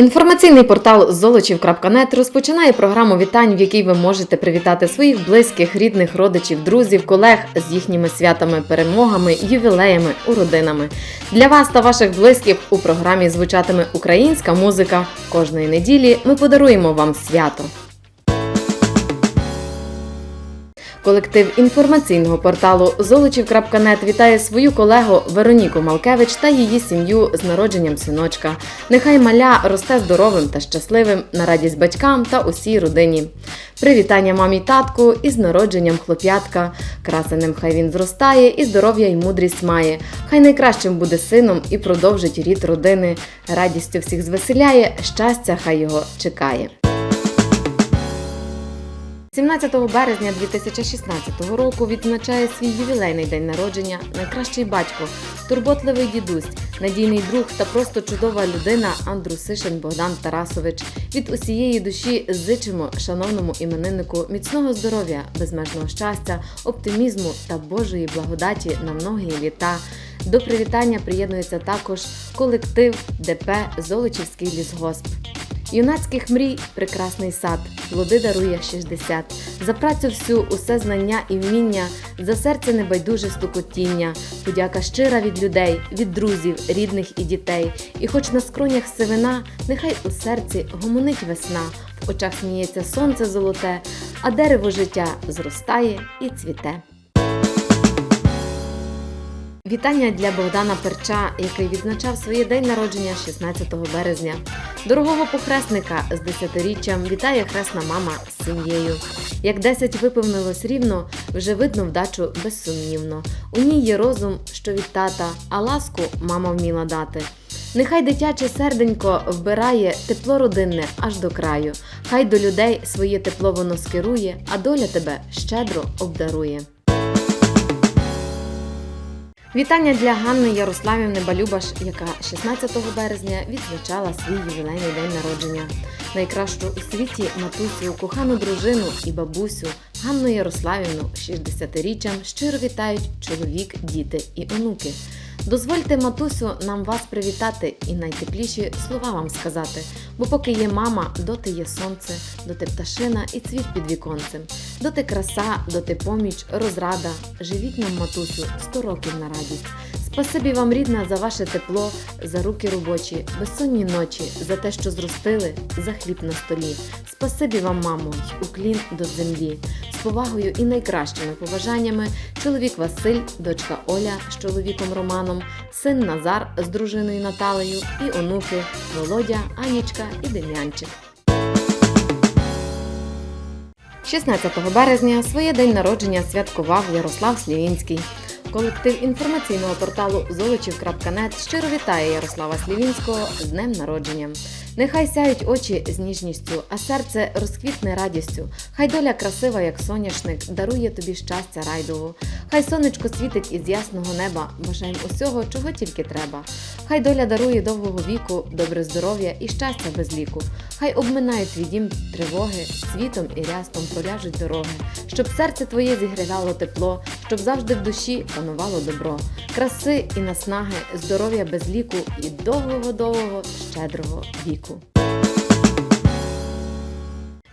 Інформаційний портал золочів.нет розпочинає програму вітань, в якій ви можете привітати своїх близьких, рідних, родичів, друзів, колег з їхніми святами, перемогами, ювілеями, уродинами. Для вас та ваших близьких у програмі звучатиме українська музика. Кожної неділі ми подаруємо вам свято. Колектив інформаційного порталу Золочів.нет вітає свою колегу Вероніку Малкевич та її сім'ю з народженням синочка. Нехай маля росте здоровим та щасливим на радість батькам та усій родині. Привітання мамі татку із народженням хлоп'ятка. Красеним хай він зростає і здоров'я й мудрість має. Хай найкращим буде сином і продовжить рід родини. Радістю всіх звеселяє, щастя хай його чекає. 17 березня 2016 року відзначає свій ювілейний день народження найкращий батько, турботливий дідусь, надійний друг та просто чудова людина Андрусишин Богдан Тарасович. Від усієї душі зичимо шановному імениннику міцного здоров'я, безмежного щастя, оптимізму та Божої благодаті на многі літа. До привітання приєднується також колектив ДП Золочівський лісгосп. Юнацьких мрій прекрасний сад, плоди дарує 60. За працю всю усе знання і вміння, за серце небайдуже стукотіння, подяка щира від людей, від друзів, рідних і дітей. І хоч на скронях сивина, нехай у серці гомонить весна, в очах сміється сонце золоте, а дерево життя зростає і цвіте. Вітання для Богдана Перча, який відзначав своє день народження 16 березня. Дорогого похресника з десятиріччям вітає хресна мама з сім'єю. Як 10 виповнилось рівно, вже видно вдачу безсумнівно. У ній є розум, що від тата, а ласку мама вміла дати. Нехай дитяче серденько вбирає тепло родинне аж до краю. Хай до людей своє тепло воно скерує, а доля тебе щедро обдарує. Вітання для Ганни Ярославівни Балюбаш, яка 16 березня відзначала свій ювілейний день народження. Найкращу у світі матусю, кохану дружину і бабусю Ганну Ярославівну 60-річчям щиро вітають чоловік, діти і онуки. Дозвольте, матусю, нам вас привітати і найтепліші слова вам сказати. Бо поки є мама, доти є сонце, доти пташина і цвіт під віконцем, доти краса, доти поміч, розрада. Живіть нам, матусю, сто років на радість. Спасибі вам, рідна, за ваше тепло, за руки робочі, безсонні ночі, за те, що зростили, за хліб на столі. Спасибі вам, мамо, й уклін до землі. Повагою і найкращими побажаннями чоловік Василь, дочка Оля з чоловіком Романом, син Назар з дружиною Наталею і онуки Володя, Анічка і Дем'янчик. 16 березня своє день народження святкував Ярослав Слівінський. Колектив інформаційного порталу Золочів.нет щиро вітає Ярослава Слівінського з днем народження. Нехай сяють очі з ніжністю, а серце розквітне радістю. Хай доля красива, як соняшник, дарує тобі щастя райдову. Хай сонечко світить із ясного неба, бажаєм усього, чого тільки треба. Хай доля дарує довгого віку, добре здоров'я і щастя без ліку. Хай обминають твій дім тривоги, світом і рястом проляжуть дороги, щоб серце твоє зігрівало тепло, щоб завжди в душі панувало добро, краси і наснаги, здоров'я без ліку і довгого-довгого щедрого віку.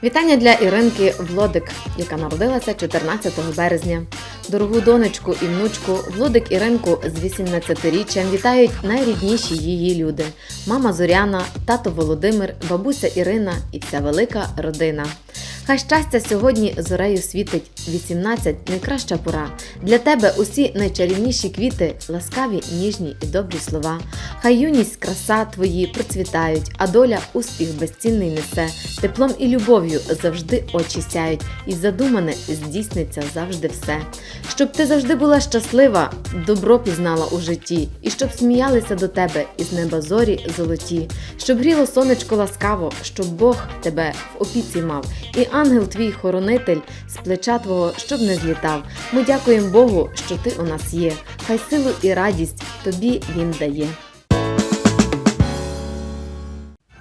Вітання для Іринки Влодик, яка народилася 14 березня. Дорогу донечку і внучку Влодик Іринку з 18-річчям вітають найрідніші її люди: мама Зоряна, тато Володимир, бабуся Ірина і вся велика родина. Хай щастя сьогодні зорею світить 18 найкраща пора. Для тебе усі найчарівніші квіти, ласкаві, ніжні і добрі слова. Хай юність, краса твої процвітають, а доля успіх безцінний несе. Теплом і любов'ю завжди очі сяють, і задумане здійсниться завжди все. Щоб ти завжди була щаслива, добро пізнала у житті, і щоб сміялися до тебе із неба зорі золоті, щоб гріло сонечко ласкаво, щоб Бог тебе в опіці мав, і ангел твій хоронитель з плеча твого, щоб не злітав. Ми дякуємо Богу, що ти у нас є. Хай силу і радість тобі він дає.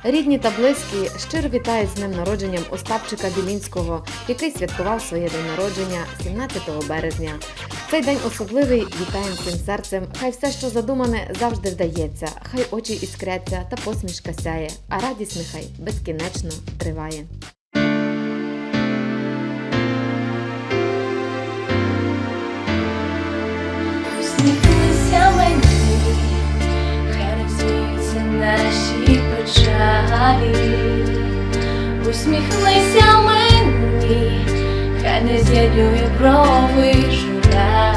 Рідні та близькі щиро вітають з днем народженням Остапчика Білінського, який святкував своє день народження 17 березня. Цей день особливий, вітаємо всім серцем. Хай все, що задумане, завжди вдається. Хай очі іскряться та посмішка сяє, а радість нехай безкінечно триває. Наші печалі. Усміхнися мені, хай не з'єднює брови жура.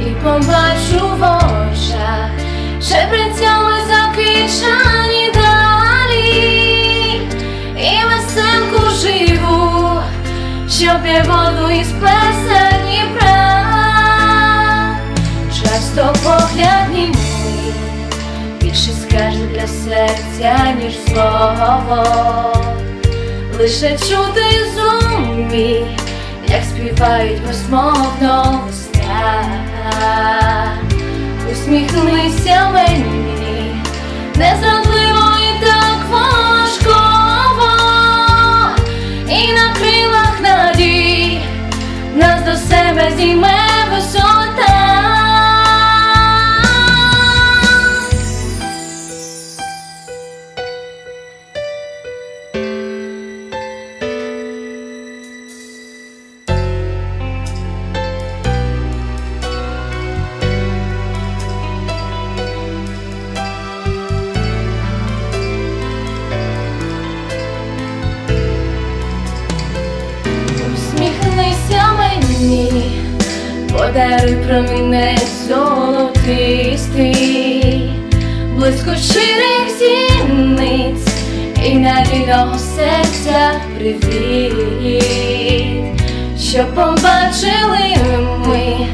І побачу в очах, шепрецями для серця, ніж слово. Лише чути зумі, як співають безмовно уста. Усміхнися мені, незрадливо промінець золотистий, близько щирих зіниць і на вільного серця привіт, що побачили ми,